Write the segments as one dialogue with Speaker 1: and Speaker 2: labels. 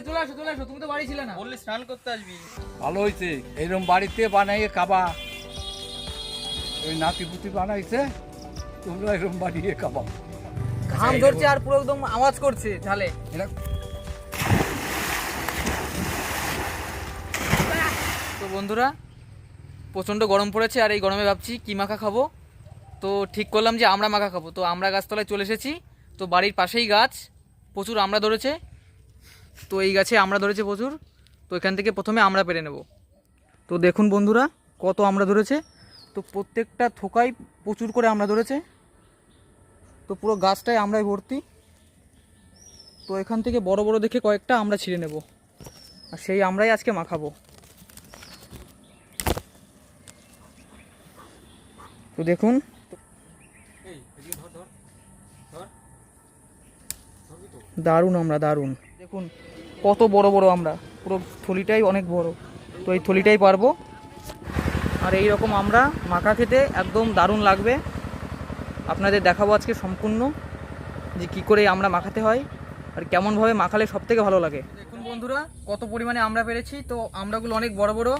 Speaker 1: এসে চলে আসো চলে আসো তুমি তো বাড়ি ছিলে না।
Speaker 2: বললি স্নান করতে আসবি।
Speaker 3: ভালো হয়েছে। এরকম বাড়িতে বানাইয়ে খাবা। ওই নাতি পুতি বানাইছে তোমরা এরকম বানিয়ে খাবা।
Speaker 1: ঘাম ধরছে আর পুরো একদম আওয়াজ করছে ঝালে
Speaker 3: এটা
Speaker 1: তো বন্ধুরা প্রচণ্ড গরম পড়েছে আর এই গরমে ভাবছি কি মাখা খাব? তো ঠিক করলাম যে আমরা মাখা খাব। তো আমরা গাছতলায় চলে এসেছি। তো বাড়ির পাশেই গাছ। প্রচুর আমরা ধরেছে। তো এই গাছে আমরা ধরেছে প্রচুর, তো এখান থেকে প্রথমে আমরা পেরে নেব। তো দেখুন বন্ধুরা, কত আমরা ধরেছে, তো প্রত্যেকটা থোকাই প্রচুর করে আমরা ধরেছে। তো পুরো গাছটাই আমরাই ভর্তি। তো এখান থেকে বড় বড় দেখে কয়েকটা আমরা ছিঁড়ে নেব। আর সেই আমরাই আজকে মাখাবো। তো দেখুন। দারুণ আমরা, দারুণ। দেখুন কত বড় বড় আমরা। পুরো থলিটাই অনেক বড়। তো এই থলিটাই পারব। আর এই রকম আমরা মাখা খেতে একদম দারুণ লাগবে। আপনাদের দেখাবো আজকে সম্পূর্ণ যে কি করে আমরা মাখাতে হয় আর কেমনভাবে মাখালে সব থেকে ভালো লাগে। দেখুন বন্ধুরা, কত পরিমাণে আমরা পেরেছি। তো আমরাগুলো অনেক বড় বড়।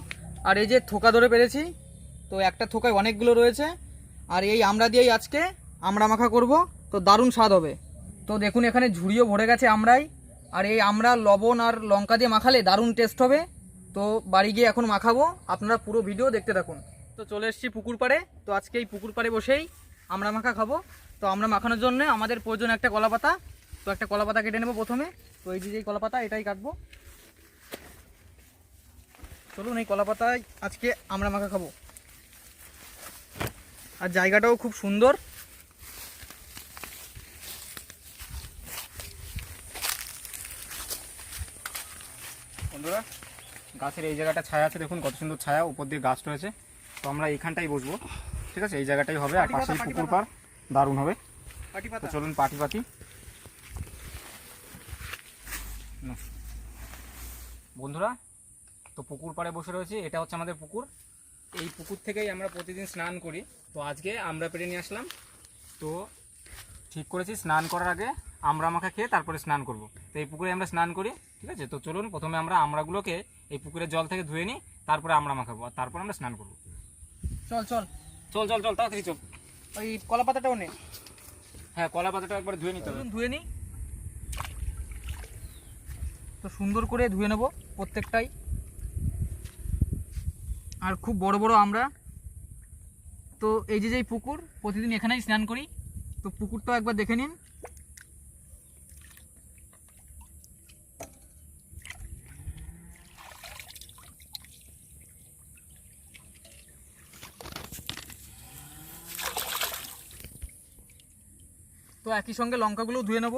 Speaker 1: আর এই যে থোকা ধরে পেরেছি। তো একটা থোকায় অনেকগুলো রয়েছে। আর এই আমরা দিয়েই আজকে আমরা মাখা করব। তো দারুণ স্বাদ হবে। তো দেখুন, এখানে ঝুড়িও ভরে গেছে আমরাই। আর এই আমরা লবণ আর লঙ্কা দিয়ে মাখালে দারুণ টেস্ট হবে। তো বাড়ি গিয়ে এখন মাখাবো। আপনারা পুরো ভিডিও দেখতে থাকুন। তো চলে এসেছি পুকুর পাড়ে। তো আজকে এই পুকুর পাড়ে বসেই আমরা মাখা খাব। তো আমরা মাখানোর জন্য আমাদের প্রয়োজন একটা কলা পাতা। তো একটা কলা পাতা কেটে নেব প্রথমে। তো এই যে কলা পাতা, এটাই কাটবো। চলুন এই কলা পাতায় আজকে আমরা মাখা খাব। আর জায়গাটাও খুব সুন্দর
Speaker 2: বন্ধুরা গাছের এই জায়গাটা ছায়া আছে দেখুন কত সুন্দর ছায়া উপর দিয়ে গাছ রয়েছে। তো আমরা এইখানটাই বসবো ঠিক আছে? এই জায়গাটাই হবে আর পাশেই পুকুর পার দারুণ হবে। তো চলুন পাটি পাতি। বন্ধুরা তো পুকুর পাড়ে বসে রয়েছে এটা হচ্ছে আমাদের পুকুর। এই পুকুর থেকেই আমরা প্রতিদিন স্নান করি। তো আজকে আমরা পেরে নিয়ে আসলাম। তো ঠিক করেছি স্নান করার আগে আমরা মাখা খেয়ে তারপরে স্নান করব। তো এই পুকুরে আমরা স্নান করি। ঠিক আছে? তো চলুন প্রথমে আমরা আমরাগুলোকে এই পুকুরের জল থেকে ধুয়ে নিই তারপরে আমরা মাখাবো আর তারপর আমরা স্নান করব।
Speaker 1: চল চল।
Speaker 2: চল চল চল তাড়াতাড়ি চল।
Speaker 1: ওই কলা পাতাটাও নে।
Speaker 2: হ্যাঁ কলা পাতাটা একবার ধুয়ে নিতে হবে।
Speaker 1: চলুন ধুয়ে নিই। তো সুন্দর করে ধুয়ে নেব প্রত্যেকটাই। আর খুব বড় বড় আমরা তো এই যে যেই পুকুর প্রতিদিন এখানেই স্নান করি। তো পুকুরটাও একবার দেখে নিন। তো একই সঙ্গে লঙ্কাগুলো ধুয়ে নেব।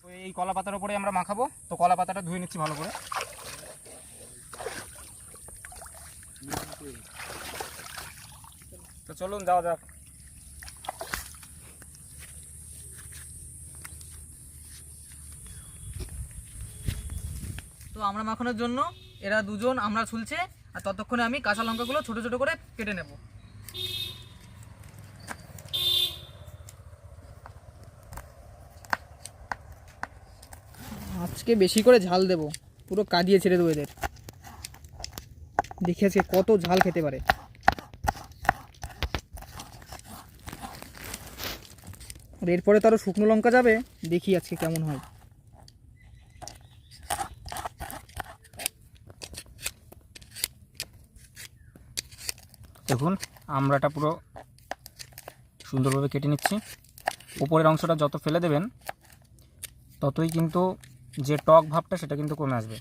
Speaker 2: তো এই কলা পাতার উপরে আমরা মাখাবো। তো কলা পাতাটা ধুয়ে নিচ্ছি ভালো করে। তো চলুন, যাওয়া যাক।
Speaker 1: তো আমরা মাখানোর জন্য এরা দুজন, আমরা ছুলছে আর ততক্ষণে আমি কাঁচা লঙ্কাগুলো ছোট ছোট করে কেটে নেব। আজকে বেশি করে ঝাল দেব। পুরো কাঁদিয়ে ছেড়ে দেবো এদের। দেখে আজকে কত ঝাল খেতে পারে। আর এরপরে তো আরও শুকনো লঙ্কা যাবে। দেখি আজকে কেমন হয়।
Speaker 2: দেখুন, আমড়াটা পুরো সুন্দরভাবে কেটে নিচ্ছি। উপরের অংশটা যত ফেলে দেবেন, ততই কিন্তু যে টক ভাবটা সেটা কিন্তু কমে আসবে।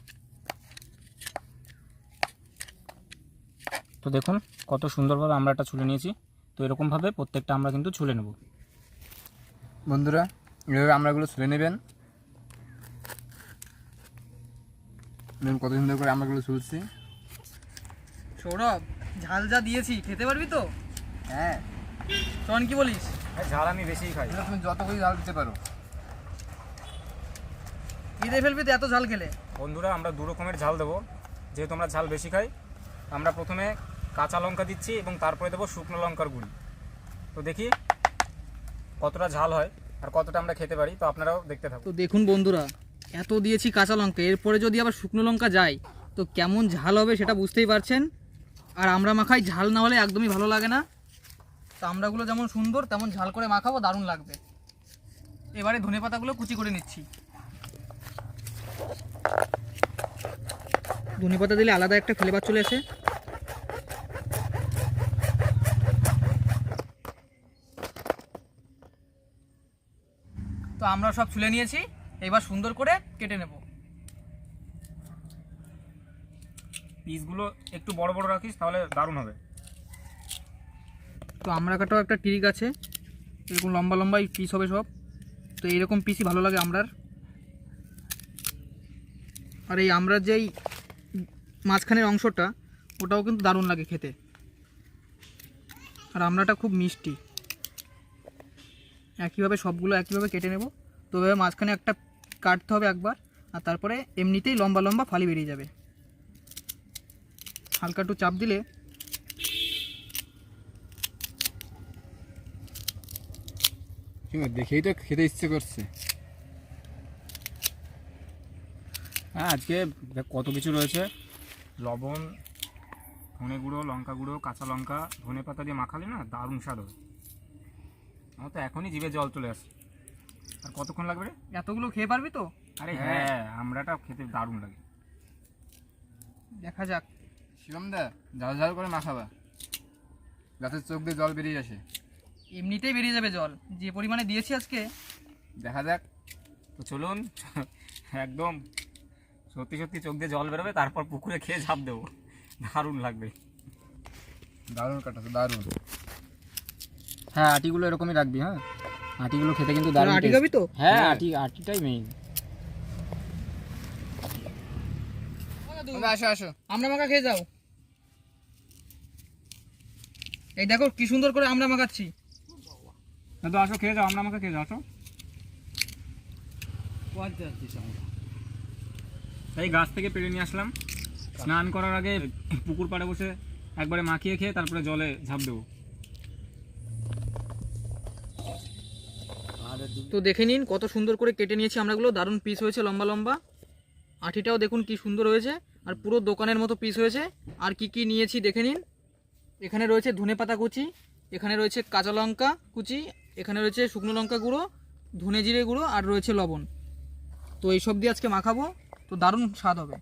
Speaker 2: তো দেখুন, কত সুন্দরভাবে আমড়াটা ছুলে নিয়েছি। তো এরকমভাবে প্রত্যেকটা আমরা কিন্তু ছুলে নেব।
Speaker 3: বন্ধুরা, এভাবে আমরাগুলো ছুলে নেবেন। কত সুন্দর করে আমরাগুলো ছুলছি।
Speaker 1: সৌরভ! ঝাল যা দিয়েছি খেতে পারবি তো?
Speaker 3: হ্যাঁ।
Speaker 1: তখন কি বলিস?
Speaker 2: ঝাল আমি বেশিই খাই।
Speaker 3: তুমি যত করে জাল দিতে পারো।
Speaker 1: কেঁদে ফেলবি তো এত ঝাল খেলে?
Speaker 2: বন্ধুরা আমরা দু রকমের ঝাল দেবো। যেহেতু আমরা ঝাল বেশি খাই আমরা প্রথমে কাঁচা লঙ্কা দিচ্ছি এবং তারপরে দেবো শুকনো লঙ্কার গুঁড়ি। তো দেখি কতটা ঝাল হয় আর কতটা আমরা খেতে পারি তো আপনারাও দেখতে থাকুন।
Speaker 1: তো দেখুন বন্ধুরা এত দিয়েছি কাঁচা লঙ্কা। এরপরে যদি আবার শুকনো লঙ্কা যায় তো কেমন ঝাল হবে সেটা বুঝতেই পারছেন? আর আমরা মাখাই ঝাল না হলে একদমই ভালো লাগে না। তো আমরাগুলো যেমন সুন্দর, তেমন ঝাল করে মাখাবো, দারুণ লাগবে। এবারে ধনে পাতাগুলো কুচি করে নিচ্ছি। ধনে পাতা দিলে আলাদা একটা ফ্লেভার চলে আসে। তো আমরা সব ছুলে নিয়েছি, এবার সুন্দর করে কেটে নেব।
Speaker 2: পিসগুলো একটু বড় বড় রাখিস, তাহলে দারুণ হবে।
Speaker 1: তো আমরা কাটাও একটা ট্রিক আছে। এরকম লম্বা লম্বাই পিস হবে সব। তো এইরকম পিসই ভালো লাগে আমরার। আর এই আমরার যেই মাঝখানের অংশটা, ওটাও কিন্তু দারুণ লাগে খেতে। আর আমরাটা খুব মিষ্টি। একইভাবে সবগুলো একইভাবে কেটে নেব। তো এভাবে মাঝখানে একটা কাটতে হবে একবার, আর তারপরে এমনিতেই লম্বা লম্বা ফালি বেরিয়ে যাবে। হালকা একটু চাপ দিলে
Speaker 3: দেখেই তো খেতে ইচ্ছে করছে।
Speaker 2: হ্যাঁ আজকে কত কিছু রয়েছে। লবণ ধনে গুঁড়ো লঙ্কা গুঁড়ো কাঁচা লঙ্কা ধনে পাতা দিয়ে মাখালে না দারুণ স্বাদ হবে আমার তো এখনই জিভে জল চলে আসে আর কতক্ষণ লাগবে রে?
Speaker 1: এতগুলো খেয়ে পারবি তো?
Speaker 2: আরে হ্যাঁ আমরাটা খেতে দারুণ লাগে।
Speaker 1: দেখা যাক।
Speaker 3: শিবম দা ঝাল ঝাল করে মাখাবা যাতে চোখ দিয়ে জল বেরিয়ে আসে।
Speaker 1: এমনিতেই বেরিয়ে যাবে জল। যে পরিমাণে দিয়েছি আজকে।
Speaker 3: দেখা যাক।
Speaker 2: তো চলুন একদম সত্যি সত্যি চোখ দিয়ে জল বেরোবে তারপর পুকুরে খেয়ে ঝাঁপ দেবো। দারুণ লাগবে।
Speaker 3: দারুণ কাটাছে দারুণ।
Speaker 2: হ্যাঁ আটিগুলো এরকমই রাখবি হ্যাঁ? আটিগুলো খেতে কিন্তু
Speaker 1: তোরা আটি খাবি তো?
Speaker 2: হ্যাঁ আটি আটিটাই মেইন
Speaker 3: আসো আসো।
Speaker 1: আমরা মাখা খেয়ে যাও। এই দেখো কি সুন্দর করে আমরা মাখাচ্ছি।
Speaker 2: তো আসো, খেয়ে যাও, আমরা আমাকে খেয়ে যাও, আসো। তাই গাছ থেকে পেরে নিয়ে আসলাম। স্নান করার আগে পুকুর পাড়ে বসে একবারে মাখিয়ে খেয়ে তারপরে জলে ঝাঁপ দেবো।
Speaker 1: তো দেখে নিন কত সুন্দর করে কেটে নিয়েছি আমরাগুলো। দারুণ পিস হয়েছে, লম্বা লম্বা। আটিটাও দেখুন কি সুন্দর হয়েছে। আর পুরো দোকানের মতো পিস হয়েছে। আর কি কি নিয়েছি দেখে নিন। এখানে রয়েছে ধনে পাতা কুচি, এখানে রয়েছে কাঁচা লঙ্কা কুচি, এখানে রয়েছে শুকনো লঙ্কা গুঁড়ো, ধনে জিরে গুঁড়ো আর রয়েছে লবণ। তো এইসব দিয়ে আজকে মাখাবো, তো দারুণ স্বাদ হবে।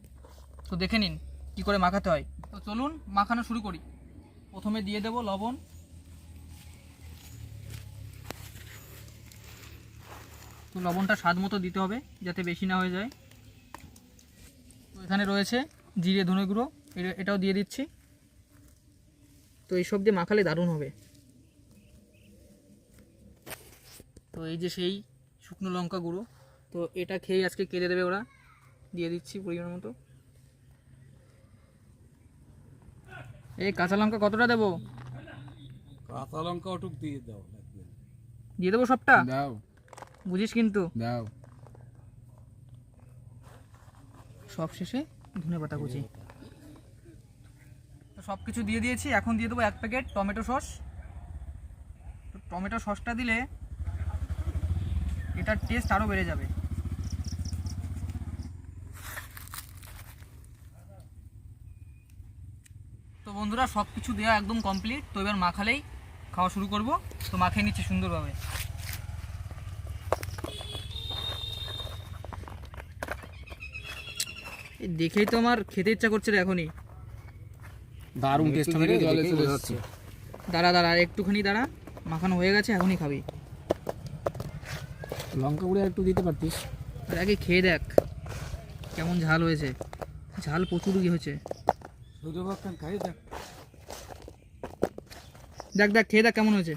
Speaker 1: তো দেখে নিন কি করে মাখাতে হয়। তো চলুন মাখানো শুরু করি। প্রথমে দিয়ে দেবো লবণ। তো লবণটা স্বাদ মতো দিতে হবে, যাতে বেশি না হয়ে যায়। তো এখানে রয়েছে জিরে ধনে গুঁড়ো, এটা- এটাও দিয়ে দিচ্ছি। তো এইসব দিয়ে মাখালে দারুণ হবে। তো এই যে সেই শুকনো লঙ্কা গুঁড়ো তো এটা খেয়ে আজকে কেটে দেবে ওরা। দিয়ে দিচ্ছি পরিমাণ মতো। এই কাঁচা লঙ্কা কতটা দেবো?
Speaker 3: কাঁচা লঙ্কা ওটুক দিয়ে দাও
Speaker 1: দিয়ে দেবো সবটা?
Speaker 3: দাও।
Speaker 1: বুঝিস কিন্তু।
Speaker 3: দাও।
Speaker 1: সব শেষে ধনে পাতা কুচি। সব কিছু দিয়ে দিয়েছি। এখন দিয়ে দেবো এক প্যাকেট টমেটো সস। টমেটো সসটা দিলে এটার টেস্ট আরও বেড়ে যাবে। তো বন্ধুরা সব কিছু দেওয়া একদম কমপ্লিট তো এবার মাখালেই খাওয়া শুরু করব। তো মাখিয়ে নিচ্ছি সুন্দরভাবে। দেখেই তো আমার খেতে ইচ্ছা করছে রে এখনই।
Speaker 2: দারুণ টেস্ট হবে
Speaker 3: জলে চলে যাচ্ছে।
Speaker 1: দাঁড়া দাঁড়া আর একটুখানি দাঁড়া। মাখানো হয়ে গেছে এখনই খাবি।
Speaker 2: লঙ্কা গুঁড়ো একটু দিতে পারতিস?
Speaker 1: আর আগে খেয়ে দেখ কেমন ঝাল হয়েছে। ঝাল প্রচুর কি হয়েছে।
Speaker 3: দেখ।
Speaker 1: দেখ খেয়ে দেখ কেমন হয়েছে।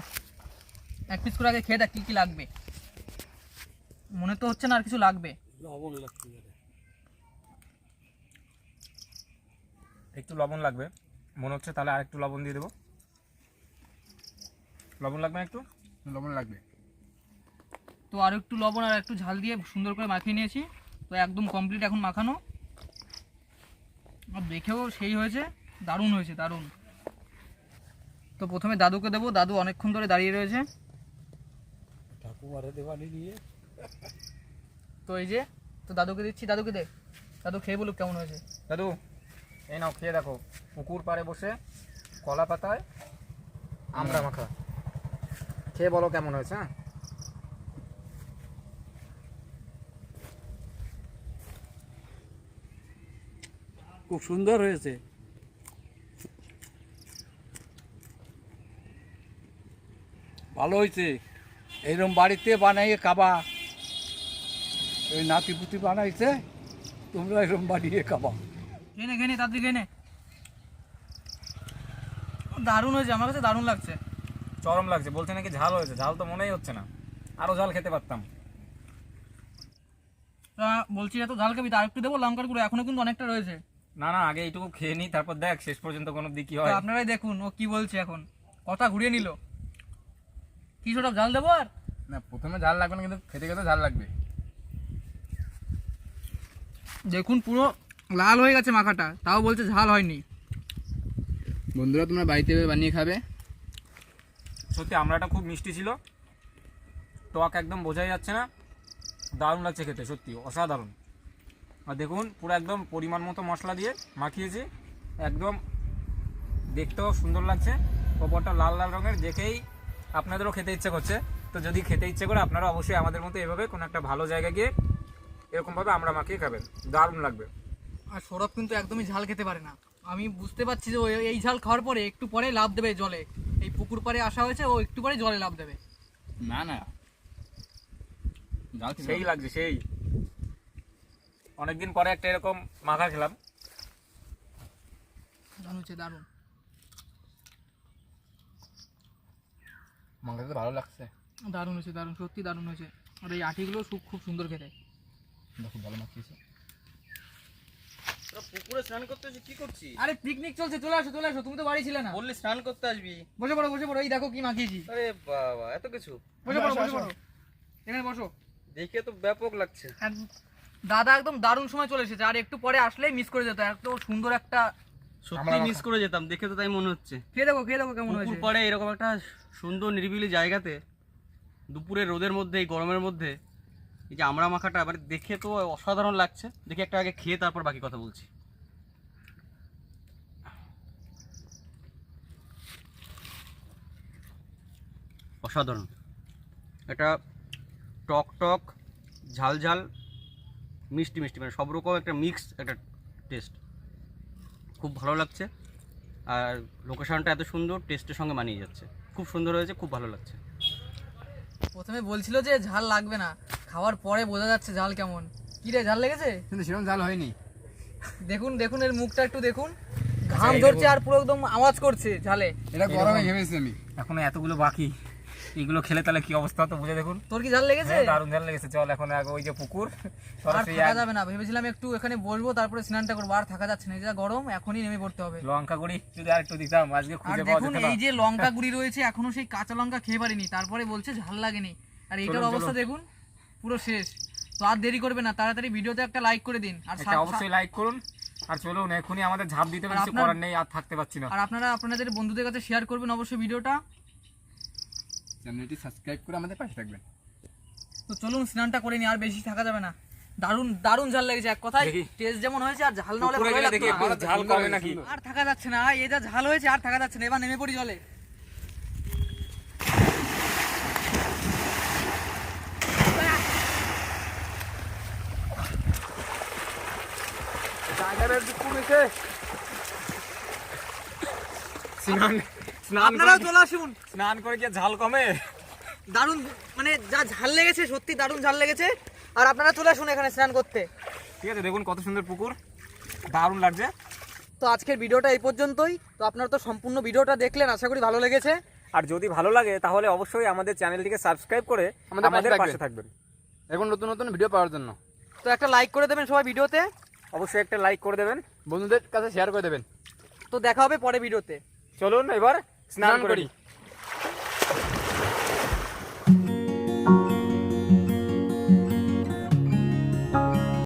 Speaker 1: এক পিস করে আগে খেয়ে দেখ কী কী লাগবে। মনে তো হচ্ছে না আর কিছু লাগবে।
Speaker 2: একটু লবণ লাগবে। মনে হচ্ছে তাহলে আর একটু লবণ দিয়ে দেবো। লবণ লাগবে না একটু?
Speaker 3: লবণ লাগবে।
Speaker 1: তো আর একটু লবণ আর একটু ঝাল দিয়ে সুন্দর করে মাখিয়ে নিয়েছি। তো একদম কমপ্লিট এখন মাখানো। আর দেখেও সেই হয়েছে দারুণ হয়েছে দারুণ। তো প্রথমে দাদুকে দেবো দাদু অনেকক্ষণ ধরে দাঁড়িয়ে রয়েছে। তো এই যে তো দাদুকে দিচ্ছি দাদুকে দে। দাদু খেয়ে বলুক কেমন হয়েছে।
Speaker 2: দাদু এই নাও খেয়ে দেখো। পুকুর পাড়ে বসে কলা পাতায় আমরা মাখা। খেয়ে বলো কেমন হয়েছে হ্যাঁ?
Speaker 3: খুব সুন্দর হয়েছে। ভালো হয়েছে। এইরকম বাড়িতে বানাইয়ে খাবা। ওই নাতি পুতি বানাইছে তোমরা এরকম বানিয়ে খাবা।
Speaker 1: ঘেনে ঘেনে তাড়াতাড়ি ঘেনে দারুণ হয়েছে আমার কাছে দারুণ লাগছে।
Speaker 2: চরম লাগছে বলছে নাকি ঝাল হয়েছে ঝাল তো মনেই হচ্ছে না। আরও ঝাল খেতে পারতাম।
Speaker 1: তা বলছি এত ঝাল খাবি তার একটু দেবো লঙ্কার গুঁড়ো এখনও কিন্তু অনেকটা রয়েছে।
Speaker 2: না না আগে এইটুকু খেয়ে নি তারপর দেখ শেষ পর্যন্ত কোনো দিক কি হয়।
Speaker 1: আপনারাই দেখুন ও কি বলছে এখন। কথা ঘুরিয়ে নিল। কি সব ঝাল দেবো আর?
Speaker 2: না প্রথমে ঝাল লাগবে না কিন্তু খেতে খেতে ঝাল লাগবে।
Speaker 1: দেখুন পুরো লাল হয়ে গেছে মাখাটা তাও বলছে ঝাল হয়নি।
Speaker 4: বন্ধুরা তোমরা বাড়িতে বানিয়ে খাবে।
Speaker 2: সত্যি আমড়াটা খুব মিষ্টি ছিল। টক একদম বোঝাই যাচ্ছে না। দারুণ লাগছে খেতে সত্যি অসাধারণ। আর দেখুন পুরো একদম পরিমাণ মতো মশলা দিয়ে মাখিয়েছি। একদম দেখতেও সুন্দর লাগছে। ওপরটা লাল লাল রঙের দেখেই আপনাদেরও খেতে ইচ্ছে করছে। তো যদি খেতে ইচ্ছে করে আপনারা অবশ্যই আমাদের মতো এভাবে কোনো একটা ভালো জায়গায় গিয়ে এরকমভাবে আমরা মাখিয়ে খাবেন। দারুণ লাগবে।
Speaker 1: আর সৌরভ কিন্তু একদমই ঝাল খেতে পারে না। আমি বুঝতে পারছি যে ও এই ঝাল খাওয়ার পরে একটু পরে লাভ দেবে জলে। এই পুকুর পাড়ে আসা হয়েছে ও একটু পরে জলে লাভ দেবে।
Speaker 4: না না। খেতে
Speaker 2: সেই। লাগছে সেই। অনেকদিন পরে একটা এরকম মাখা খেলাম।
Speaker 1: দারুণ। হচ্ছে দারুণ
Speaker 4: মাংস ভালো লাগছে।
Speaker 1: দারুণ হয়েছে দারুণ সত্যি দারুণ হয়েছে। আর এই আটিগুলো খুব খুব সুন্দর খেতে।
Speaker 4: দেখো ভালো মাখিয়েছে।
Speaker 5: পুকুরে স্নান করতে কি করছিস?
Speaker 1: আরে পিকনিক চলছে চলে আসো চলে আসো তুমি তো বাড়ি ছিলে না।
Speaker 5: বললি স্নান করতে আসবি।
Speaker 1: বসে পড়ো বসে পড়ো এই দেখো কি মাখিয়েছি।
Speaker 5: আরে বাবা এত কিছু?
Speaker 1: বসে পড়ো বসে পড়ো। এখানে বসো।
Speaker 5: দেখে তো ব্যাপক লাগছে।
Speaker 1: দাদা একদম দারুণ সময় চলে এসেছে আর একটু পরে আসলেই মিস করে যেত এত সুন্দর একটা
Speaker 5: সত্যি মিস করে যেতাম দেখে তো তাই মনে হচ্ছে।
Speaker 1: খেয়ে দেখো খেয়ে দেখো কেমন হয়েছে।
Speaker 5: পাড়ে এরকম একটা সুন্দর নিরিবিলি জায়গাতে দুপুরে রোদের মধ্যে এই গরমের মধ্যে এই যে আমরা মাখাটা মানে দেখে তো অসাধারণ লাগছে। দেখে একটা আগে খেয়ে তারপর বাকি কথা বলছি। অসাধারণ। এটা টক টক, ঝাল ঝাল, মিষ্টি মিষ্টি মানে সব রকম একটা মিক্স একটা টেস্ট খুব ভালো লাগছে। আর লোকেশনটা এত সুন্দর টেস্টের সঙ্গে মানিয়ে যাচ্ছে। খুব সুন্দর হয়েছে, খুব ভালো লাগছে।
Speaker 1: প্রথমে বলছিল যে ঝাল লাগবে না। খাওয়ার পরে বোঝা যাচ্ছে ঝাল কেমন। কি রে ঝাল লেগেছে?
Speaker 4: কিন্তু সেরকম জাল হয়নি।
Speaker 1: দেখুন দেখুন এর মুখটা একটু দেখুন। ঘাম ধরছে আর পুরো একদম আওয়াজ করছে ঝালে।
Speaker 4: এটা গরমে ভেবেছি আমি।
Speaker 2: এখনও এতগুলো বাকি। এগুলো খেলে তাহলে কি অবস্থা তো বুঝে দেখুন।
Speaker 1: তোর কি ঝাল লেগেছে?
Speaker 2: হ্যাঁ, দারুণ ঝাল লেগেছে। চল এখন আগে ওই যে পুকুর
Speaker 1: আর
Speaker 2: সরাসরি
Speaker 1: থাকা যাবে না। ভেবেছিলাম একটু এখানে বসবো তারপরে স্নানটা করব। আর থাকা যাচ্ছে না। যা গরম এখনই নেমে পড়তে হবে।
Speaker 2: লঙ্কা গুঁড়ি যদি আর একটু দিতাম আজকে খুঁজে পাওয়া যেত না।
Speaker 1: এই যে লঙ্কা গুঁড়ি রয়েছে এখনও সেই কাঁচা লঙ্কা খেয়ে পারিনি। তারপরে বলছে ঝাল লাগেনি। আর
Speaker 2: এটার
Speaker 1: অবস্থা দেখুন। পুরো শেষ। তো আর দেরি করবে না তাড়াতাড়ি ভিডিওতে একটা লাইক করে দিন। আর
Speaker 2: এটা অবশ্যই লাইক করুন। আর চলুন এখনই আমাদের ঝাঁপ দিতে
Speaker 1: আপনার-
Speaker 2: করার নেই আর থাকতে পারছি না।
Speaker 1: আর আপনারা আপনাদের বন্ধুদের কাছে শেয়ার করবেন অবশ্যই ভিডিওটা।
Speaker 4: চ্যানেলটি সাবস্ক্রাইব করে আমাদের পাশে থাকবেন।
Speaker 1: তো চলুন স্নানটা করে নি আর বেশি থাকা যাবে না। দারুণ দারুণ ঝাল লেগেছে এক কথায়। টেস্ট যেমন হয়েছে আর ঝাল না হলে ভালোই লাগতো না।
Speaker 2: ঝাল নাকি?
Speaker 1: আর থাকা যাচ্ছে না এই যা ঝাল হয়েছে আর থাকা যাচ্ছে না এবার নেমে পড়ি জলে।
Speaker 2: স্নান স্নান
Speaker 1: আপনারাও
Speaker 2: করে
Speaker 1: চলে আসুন।
Speaker 2: স্নান করে কি আর ঝাল কমে?
Speaker 1: দারুণ মানে যা ঝাল লেগেছে সত্যি দারুণ ঝাল লেগেছে। আর আপনারা চলে আসুন এখানে স্নান করতে।
Speaker 2: ঠিক আছে দেখুন কত সুন্দর পুকুর। দারুণ লাগছে।
Speaker 1: তো আজকের ভিডিওটা এই পর্যন্তই। তো আপনারা তো সম্পূর্ণ ভিডিওটা দেখলেন আশা করি ভালো লেগেছে।
Speaker 2: আর যদি ভালো লাগে তাহলে অবশ্যই আমাদের চ্যানেলটিকে সাবস্ক্রাইব করে
Speaker 4: আমাদের পাশে। থাকবেন। এখন নতুন নতুন ভিডিও পাওয়ার জন্য।
Speaker 1: তো একটা লাইক করে দেবেন সবাই ভিডিওতে।
Speaker 2: অবশ্যই একটা লাইক করে দেবেন।
Speaker 4: বন্ধুদের কাছে শেয়ার করে দেবেন।
Speaker 1: তো দেখা হবে পরে ভিডিওতে।
Speaker 2: চলুন এবার স্নান
Speaker 4: করি।